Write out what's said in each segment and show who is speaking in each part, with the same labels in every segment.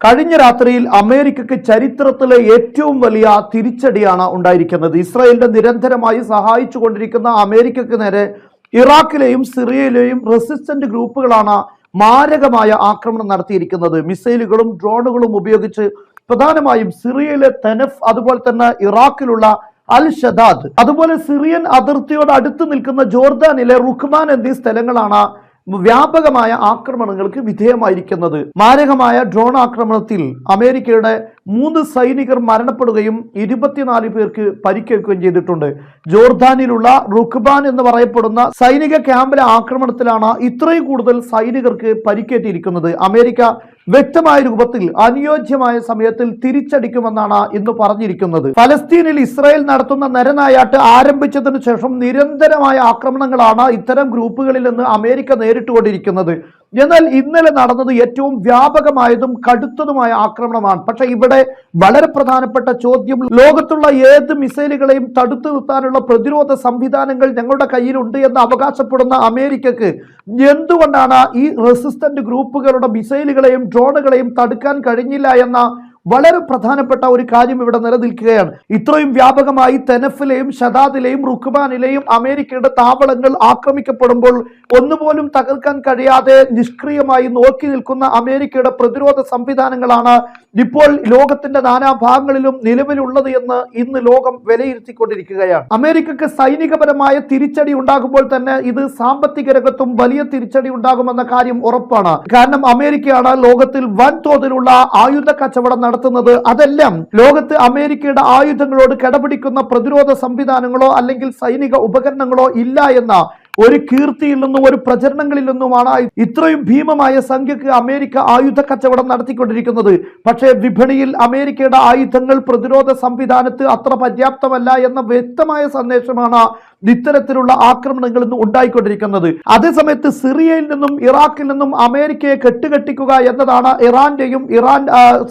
Speaker 1: കഴിഞ്ഞ രാത്രിയിൽ അമേരിക്കയ്ക്ക് ചരിത്രത്തിലെ ഏറ്റവും വലിയ തിരിച്ചടിയാണ് ഉണ്ടായിരിക്കുന്നത്. ഇസ്രായേലിന്റെ നിരന്തരമായി സഹായിച്ചുകൊണ്ടിരിക്കുന്ന അമേരിക്കയ്ക്ക് നേരെ ഇറാഖിലെയും സിറിയയിലെയും റെസിസ്റ്റന്റ് ഗ്രൂപ്പുകളാണ് മാരകമായ ആക്രമണം നടത്തിയിരിക്കുന്നത്. മിസൈലുകളും ഡ്രോണുകളും ഉപയോഗിച്ച് പ്രധാനമായും സിറിയയിലെ തെനഫ് അതുപോലെ തന്നെ ഇറാഖിലുള്ള അൽ ഷദാദ് അതുപോലെ സിറിയൻ അതിർത്തിയോട് അടുത്ത് നിൽക്കുന്ന ജോർദാനിലെ റുഖ്മാൻ എന്നീ സ്ഥലങ്ങളാണ് വ്യാപകമായ ആക്രമണങ്ങൾക്ക് വിധേയമായിരിക്കുന്നത്. മാരകമായ ഡ്രോൺ ആക്രമണത്തിൽ അമേരിക്കയുടെ മൂന്ന് സൈനികർ മരണപ്പെടുകയും ഇരുപത്തിനാല് പേർക്ക് പരിക്കേൽക്കുകയും ചെയ്തിട്ടുണ്ട്. ജോർദാനിലുള്ള റുഖ്ബാൻ എന്ന് പറയപ്പെടുന്ന സൈനിക ക്യാമ്പിലെ ആക്രമണത്തിലാണ് ഇത്രയും കൂടുതൽ സൈനികർക്ക് പരിക്കേറ്റിരിക്കുന്നത്. അമേരിക്ക വ്യക്തമായ രൂപത്തിൽ അനുയോജ്യമായ സമയത്തിൽ തിരിച്ചടിക്കുമെന്നാണ് ഇന്ന് പറഞ്ഞിരിക്കുന്നത്. ഫലസ്തീനിൽ ഇസ്രായേൽ നടത്തുന്ന നരനായാട്ട് ആരംഭിച്ചതിനു ശേഷം നിരന്തരമായ ആക്രമണങ്ങളാണ് ഇത്തരം ഗ്രൂപ്പുകളിൽ നിന്ന് അമേരിക്ക നേരിട്ടുകൊണ്ടിരിക്കുന്നത്. എന്നാൽ ഇന്നലെ നടന്നത് ഏറ്റവും വ്യാപകമായതും കടുത്തതുമായ ആക്രമണമാണ്. പക്ഷെ ഇവിടെ വളരെ പ്രധാനപ്പെട്ട ചോദ്യം ലോകത്തുള്ള ഏത് മിസൈലുകളെയും തടുത്തു നിർത്താനുള്ള പ്രതിരോധ സംവിധാനങ്ങൾ ഞങ്ങളുടെ കയ്യിലുണ്ട് എന്ന് അവകാശപ്പെടുന്ന അമേരിക്കക്ക് എന്തുകൊണ്ടാണ് ഈ റെസിസ്റ്റന്റ് ഗ്രൂപ്പുകളുടെ മിസൈലുകളെയും ഡ്രോണുകളെയും തടുക്കാൻ കഴിഞ്ഞില്ല എന്ന വളരെ പ്രധാനപ്പെട്ട ഒരു കാര്യം ഇവിടെ നിലനിൽക്കുകയാണ്. ഇത്രയും വ്യാപകമായി തെനഫിലെയും ഷദാദിലെയും റുഖ്ബാനിലെയും അമേരിക്കയുടെ താവളങ്ങൾ ആക്രമിക്കപ്പെടുമ്പോൾ ഒന്നുപോലും തകർക്കാൻ കഴിയാതെ നിഷ്ക്രിയമായി നോക്കി നിൽക്കുന്ന അമേരിക്കയുടെ പ്രതിരോധ സംവിധാനങ്ങളാണ് ഇപ്പോൾ ലോകത്തിന്റെ നാനാഭാഗങ്ങളിലും നിലവിലുള്ളത് എന്ന് ഇന്ന് ലോകം വിലയിരുത്തിക്കൊണ്ടിരിക്കുകയാണ്. അമേരിക്കക്ക് സൈനികപരമായ തിരിച്ചടി ഉണ്ടാകുമ്പോൾ തന്നെ ഇത് സാമ്പത്തിക രംഗത്തും വലിയ തിരിച്ചടി ഉണ്ടാകുമെന്ന കാര്യം ഉറപ്പാണ്. കാരണം അമേരിക്കയാണ് ലോകത്തിൽ വൻതോതിലുള്ള ആയുധ കച്ചവടം നടത്തുന്നത്. അതെല്ലാം ലോകത്ത് അമേരിക്കയുടെ ആയുധങ്ങളോട് കിടപിടിക്കുന്ന പ്രതിരോധ സംവിധാനങ്ങളോ അല്ലെങ്കിൽ സൈനിക ഉപകരണങ്ങളോ ഇല്ല എന്ന ഒരു കീർത്തിയിൽ നിന്നും ഒരു പ്രചരണങ്ങളിൽ നിന്നുമാണ് ഇത്രയും ഭീമമായ സംഖ്യക്ക് അമേരിക്ക ആയുധ കച്ചവടം നടത്തിക്കൊണ്ടിരിക്കുന്നത്. പക്ഷേ വിപണിയിൽ അമേരിക്കയുടെ ആയുധങ്ങൾ പ്രതിരോധ സംവിധാനത്ത് അത്ര പര്യാപ്തമല്ല എന്ന വ്യക്തമായ സന്ദേശമാണ് ഇത്തരത്തിലുള്ള ആക്രമണങ്ങൾ ഇന്ന് ഉണ്ടായിക്കൊണ്ടിരിക്കുന്നത്. അതേസമയത്ത് സിറിയയിൽ നിന്നും ഇറാഖിൽ നിന്നും അമേരിക്കയെ കെട്ടുകെട്ടിക്കുക എന്നതാണ് ഇറാന്റെയും ഇറാൻ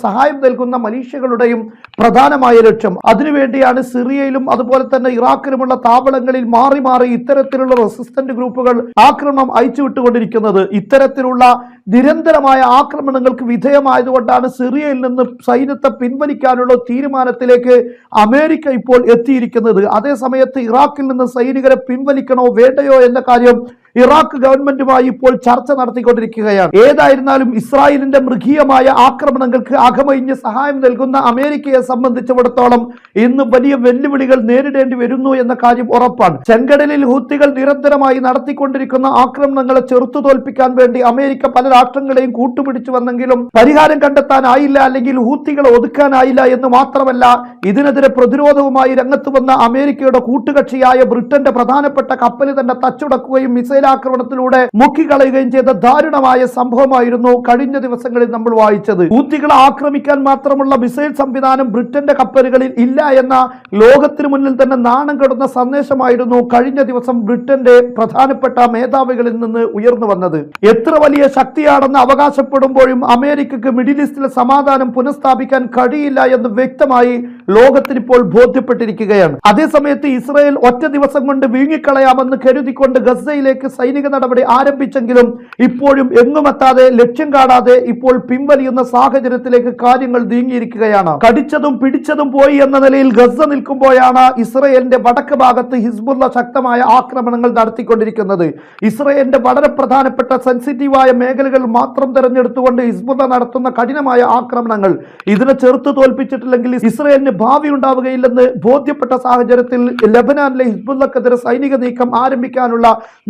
Speaker 1: സഹായം നൽകുന്ന മലീഷ്യകളുടെയും പ്രധാനമായ ലക്ഷ്യം. അതിനുവേണ്ടിയാണ് സിറിയയിലും അതുപോലെ തന്നെ ഇറാഖിലുമുള്ള താവളങ്ങളിൽ മാറി മാറി ഇത്തരത്തിലുള്ള റെസിസ്റ്റന്റ് ഗ്രൂപ്പുകൾ ആക്രമണം അയച്ചുവിട്ടുകൊണ്ടിരിക്കുന്നത്. ഇത്തരത്തിലുള്ള നിരന്തരമായ ആക്രമണങ്ങൾക്ക് വിധേയമായതുകൊണ്ടാണ് സിറിയയിൽ നിന്ന് സൈന്യത്തെ പിൻവലിക്കാനുള്ള തീരുമാനത്തിലേക്ക് അമേരിക്ക ഇപ്പോൾ എത്തിയിരിക്കുന്നത്. അതേസമയത്ത് ഇറാഖിൽ നിന്ന് സൈനികരെ പിൻവലിക്കണോ വേണ്ടയോ എന്ന കാര്യം ഇറാഖ് ഗവൺമെന്റുമായി ഇപ്പോൾ ചർച്ച നടത്തിക്കൊണ്ടിരിക്കുകയാണ്. ഏതായിരുന്നാലും ഇസ്രായേലിന്റെ മൃഗീയമായ ആക്രമണങ്ങൾക്ക് അകമഴിഞ്ഞ് സഹായം നൽകുന്ന അമേരിക്കയെ സംബന്ധിച്ചിടത്തോളം ഇന്ന് വലിയ വെല്ലുവിളികൾ നേരിടേണ്ടി വരുന്നു എന്ന കാര്യം ഉറപ്പാണ്. ചെങ്കടലിൽ ഹൂത്തികൾ നിരന്തരമായി നടത്തിക്കൊണ്ടിരിക്കുന്ന ആക്രമണങ്ങളെ ചെറുത്തു തോൽപ്പിക്കാൻ വേണ്ടി അമേരിക്ക പല രാഷ്ട്രങ്ങളെയും കൂട്ടുപിടിച്ചു വന്നെങ്കിലും പരിഹാരം കണ്ടെത്താനായില്ല അല്ലെങ്കിൽ ഹൂത്തികളെ ഒതുക്കാനായില്ല എന്ന് മാത്രമല്ല ഇതിനെതിരെ പ്രതിരോധവുമായി രംഗത്ത് വന്ന അമേരിക്കയുടെ കൂട്ടുകക്ഷിയായ ബ്രിട്ടന്റെ പ്രധാനപ്പെട്ട കപ്പൽ തന്നെ തച്ചുടക്കുകയും മിസൈൽ ആക്രമണത്തിലൂടെ മുക്കിക്കളയുകയും ചെയ്ത ദാരുണമായ സംഭവമായിരുന്നു കഴിഞ്ഞ ദിവസങ്ങളിൽ നമ്മൾ വായിച്ചത്. ഹൂത്തികളെ ആക്രമിക്കാൻ മാത്രമുള്ള മിസൈൽ സംവിധാനം ബ്രിട്ടന്റെ കപ്പലുകളിൽ ഇല്ല എന്ന ലോകത്തിന് മുന്നിൽ തന്നെ നാണം കെടുന്ന സന്ദേശമായിരുന്നു കഴിഞ്ഞ ദിവസം ബ്രിട്ടന്റെ പ്രധാനപ്പെട്ട മേധാവികളിൽ നിന്ന് ഉയർന്നു വന്നത്. എത്ര വലിയ ശക്തിയാണെന്ന് അവകാശപ്പെടുമ്പോഴും അമേരിക്കക്ക് മിഡിൽ ഈസ്റ്റിലെ സമാധാനം പുനഃസ്ഥാപിക്കാൻ കഴിയില്ല എന്ന് വ്യക്തമായി ലോകത്തിന് ഇപ്പോൾ ബോധ്യപ്പെട്ടിരിക്കുകയാണ് അതേസമയത്ത് ഇസ്രായേൽ ഒറ്റ ദിവസം കൊണ്ട് വീങ്ങിക്കളയാമെന്ന് കരുതിക്കൊണ്ട് ഗസയിലേക്ക് സൈനിക നടപടി ആരംഭിച്ചെങ്കിലും ഇപ്പോഴും എങ്ങുമെത്താതെ ലക്ഷ്യം കാണാതെ ഇപ്പോൾ പിൻവലിയുന്ന സാഹചര്യത്തിലേക്ക് കാര്യങ്ങൾ നീങ്ങിയിരിക്കുകയാണ്. കടിച്ചതും പിടിച്ചതും പോയി എന്ന നിലയിൽ ഗസ നിൽക്കുമ്പോഴാണ് ഇസ്രയേലിന്റെ വടക്ക് ഭാഗത്ത് ഹിസ്ബുള്ള ശക്തമായ ആക്രമണങ്ങൾ നടത്തിക്കൊണ്ടിരിക്കുന്നത്. ഇസ്രയേലിന്റെ വളരെ പ്രധാനപ്പെട്ട സെൻസിറ്റീവായ മേഖലകൾ മാത്രം തെരഞ്ഞെടുത്തുകൊണ്ട് ഹിസ്ബുള്ള നടത്തുന്ന കഠിനമായ ആക്രമണങ്ങൾ ഇതിനെ ചെറുത്ത് തോൽപ്പിച്ചിട്ടില്ലെങ്കിൽ ഇസ്രയേലിന് ഭാവി ഉണ്ടാവുകയില്ലെന്ന് ബോധ്യപ്പെട്ട സാഹചര്യത്തിൽ ലബനാനിലെ ഹിസ്ബുല്ലക്കെതിരെ സൈനിക നീക്കം ആരംഭിക്കാനുള്ള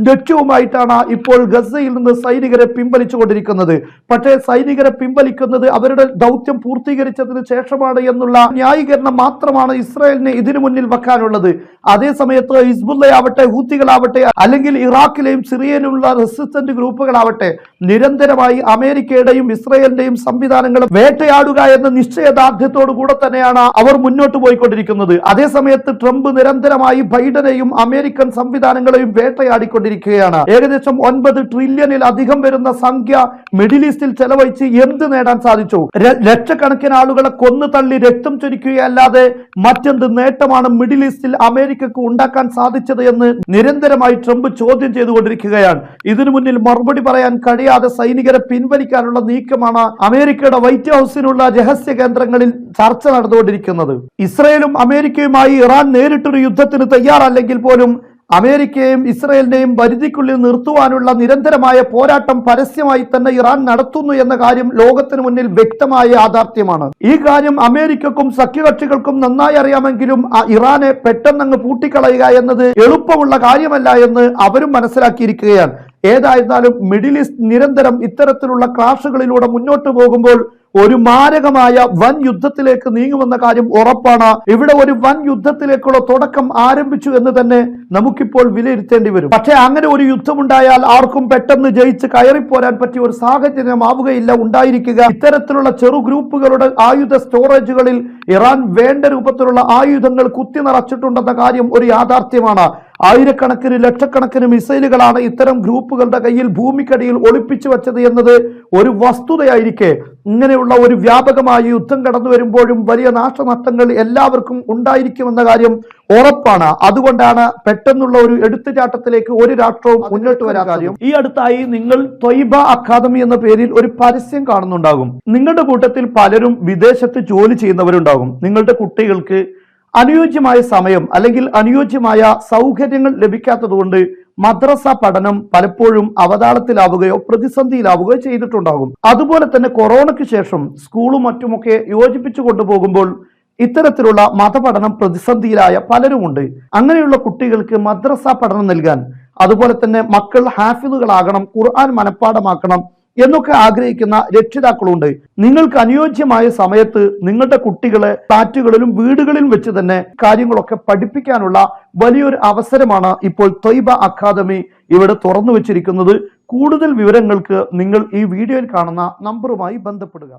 Speaker 1: ലക്ഷ്യവുമായിട്ടാണ് ഇപ്പോൾ ഗസയിൽ നിന്ന് സൈനികരെ പിൻവലിച്ചുകൊണ്ടിരിക്കുന്നത്. പക്ഷേ സൈനികരെ പിൻവലിക്കുന്നത് അവരുടെ ദൗത്യം പൂർത്തീകരിച്ചതിന് ശേഷമാണ് എന്നുള്ള ന്യായീകരണം മാത്രമാണ് ഇസ്രായേലിനെ ഇതിനു മുന്നിൽ വെക്കാനുള്ളത്. അതേസമയത്ത് ഹിസ്ബുല്ലയാവട്ടെ ഹൂത്തികളാവട്ടെ അല്ലെങ്കിൽ ഇറാഖിലെയും സിറിയയിലുള്ള റെസിസ്റ്റന്റ് ഗ്രൂപ്പുകളാവട്ടെ നിരന്തരമായി അമേരിക്കയുടെയും ഇസ്രയേലിന്റെയും സംവിധാനങ്ങളും വേട്ടയാടുക എന്ന നിശ്ചയദാർഢ്യത്തോടു കൂടെ തന്നെയാണ് അവർ മുന്നോട്ട് പോയിക്കൊണ്ടിരിക്കുന്നത്. അതേസമയത്ത് ട്രംപ് നിരന്തരമായി ബൈഡനെയും അമേരിക്കൻ സംവിധാനങ്ങളെയും വേട്ടയാടിക്കൊണ്ടിരിക്കുകയാണ്. ഏകദേശം ഒൻപത് ട്രില്യണിൽ അധികം വരുന്ന സംഖ്യ മിഡിൽ ഈസ്റ്റിൽ ചെലവഴിച്ച് എന്ത് നേടാൻ സാധിച്ചു? ലക്ഷക്കണക്കിന് ആളുകളെ കൊന്നു തള്ളി രക്തം ചൊരിക്കുകയല്ലാതെ മറ്റെന്ത് നേട്ടമാണ് മിഡിൽ ഈസ്റ്റിൽ അമേരിക്കക്ക് ഉണ്ടാക്കാൻ സാധിച്ചത് എന്ന് നിരന്തരമായി ട്രംപ് ചോദ്യം ചെയ്തുകൊണ്ടിരിക്കുകയാണ്. ഇതിനു മുന്നിൽ മറുപടി പറയാൻ കഴിയാത്ത അറിയാതെ സൈനികരെ പിൻവലിക്കാനുള്ള നീക്കമാണ് അമേരിക്കയുടെ വൈറ്റ് ഹൗസിനുള്ള രഹസ്യ കേന്ദ്രങ്ങളിൽ ചർച്ച നടന്നുകൊണ്ടിരിക്കുന്നത്. ഇസ്രയേലും അമേരിക്കയുമായി ഇറാൻ നേരിട്ടൊരു യുദ്ധത്തിന് തയ്യാറല്ലെങ്കിൽ പോലും അമേരിക്കയെയും ഇസ്രയേലിനെയും പരിധിക്കുള്ളിൽ നിർത്തുവാനുള്ള നിരന്തരമായ പോരാട്ടം പരസ്യമായി തന്നെ ഇറാൻ നടത്തുന്നു എന്ന കാര്യം ലോകത്തിന് മുന്നിൽ വ്യക്തമായ യാഥാർത്ഥ്യമാണ്. ഈ കാര്യം അമേരിക്കക്കും സഖ്യകക്ഷികൾക്കും നന്നായി അറിയാമെങ്കിലും ഇറാനെ പെട്ടെന്നങ്ങ് പൂട്ടിക്കളയുക എന്നത് എളുപ്പമുള്ള കാര്യമല്ല എന്ന് അവരും മനസ്സിലാക്കിയിരിക്കുകയാണ്. ഏതായിരുന്നാലും മിഡിൽ ഈസ്റ്റ് നിരന്തരം ഇത്തരത്തിലുള്ള ക്ലാഷുകളിലൂടെ മുന്നോട്ട് പോകുമ്പോൾ ഒരു മാരകമായ വൻ യുദ്ധത്തിലേക്ക് നീങ്ങുമെന്ന കാര്യം ഉറപ്പാണ്. ഇവിടെ ഒരു വൻ യുദ്ധത്തിലേക്കുള്ള തുടക്കം ആരംഭിച്ചു എന്ന് തന്നെ നമുക്കിപ്പോൾ വിലയിരുത്തേണ്ടി വരും. പക്ഷേ അങ്ങനെ ഒരു യുദ്ധമുണ്ടായാൽ ആർക്കും പെട്ടെന്ന് ജയിച്ച് കയറിപ്പോരാൻ പറ്റിയ ഒരു സാഹചര്യം ആവുകയില്ല ഉണ്ടായിരിക്കുക. ഇത്തരത്തിലുള്ള ചെറു ഗ്രൂപ്പുകളുടെ ആയുധ സ്റ്റോറേജുകളിൽ ഇറാൻ വേണ്ട രൂപത്തിലുള്ള ആയുധങ്ങൾ കുത്തി നിറച്ചിട്ടുണ്ടെന്ന കാര്യം ഒരു യാഥാർത്ഥ്യമാണ്. ആയിരക്കണക്കിന് ലക്ഷക്കണക്കിന് മിസൈലുകളാണ് ഇത്തരം ഗ്രൂപ്പുകളുടെ കയ്യിൽ ഭൂമിക്കടിയിൽ ഒളിപ്പിച്ചു വച്ചത് എന്നത് ഒരു വസ്തുതയായിരിക്കെ. ഇങ്ങനെയുള്ള ഒരു വ്യാപകമായ യുദ്ധം കടന്നു വരുമ്പോഴും വലിയ നാശനഷ്ടങ്ങൾ എല്ലാവർക്കും ഉണ്ടായിരിക്കുമെന്ന കാര്യം ഉറപ്പാണ്. അതുകൊണ്ടാണ് പെട്ടെന്നുള്ള ഒരു എടുത്തുചാട്ടത്തിലേക്ക് ഒരു രാഷ്ട്രവും മുന്നോട്ട് വരാൻ കാര്യം. ഈ അടുത്തായി നിങ്ങൾ ത്വയ്ബ അക്കാദമി എന്ന പേരിൽ ഒരു പരസ്യം കാണുന്നുണ്ടാകും. നിങ്ങളുടെ കൂട്ടത്തിൽ പലരും വിദേശത്ത് ജോലി ചെയ്യുന്നവരുണ്ടാകും. നിങ്ങളുടെ കുട്ടികൾക്ക് അനുയോജ്യമായ സമയം അല്ലെങ്കിൽ അനുയോജ്യമായ സൗകര്യങ്ങൾ ലഭിക്കാത്തതുകൊണ്ട് മദ്രസ പഠനം പലപ്പോഴും അവതാളത്തിലാവുകയോ പ്രതിസന്ധിയിലാവുകയോ ചെയ്തിട്ടുണ്ടാകും. അതുപോലെ തന്നെ കൊറോണയ്ക്ക് ശേഷം സ്കൂളും മറ്റുമൊക്കെ യോജിപ്പിച്ചു കൊണ്ടുപോകുമ്പോൾ ഇത്തരത്തിലുള്ള മതപഠനം പ്രതിസന്ധിയിലായ പലരുമുണ്ട്. അങ്ങനെയുള്ള കുട്ടികൾക്ക് മദ്രസ പഠനം നൽകാൻ അതുപോലെ തന്നെ മക്കൾ ഹാഫിദുകളാകണം ഖുർആൻ മനഃപ്പാടമാക്കണം എന്നൊക്കെ ആഗ്രഹിക്കുന്ന രക്ഷിതാക്കളുണ്ട്. നിങ്ങൾക്ക് അനുയോജ്യമായ സമയത്ത് നിങ്ങളുടെ കുട്ടികളെ ഫ്ലാറ്റുകളിലും വീടുകളിലും വെച്ച് തന്നെ കാര്യങ്ങളൊക്കെ പഠിപ്പിക്കാനുള്ള വലിയൊരു അവസരമാണ് ഇപ്പോൾ തൊയ്ബ അക്കാദമി ഇവിടെ തുറന്നു വെച്ചിരിക്കുന്നത്. കൂടുതൽ വിവരങ്ങൾക്ക് നിങ്ങൾ ഈ വീഡിയോയിൽ കാണുന്ന നമ്പറുമായി ബന്ധപ്പെടുക.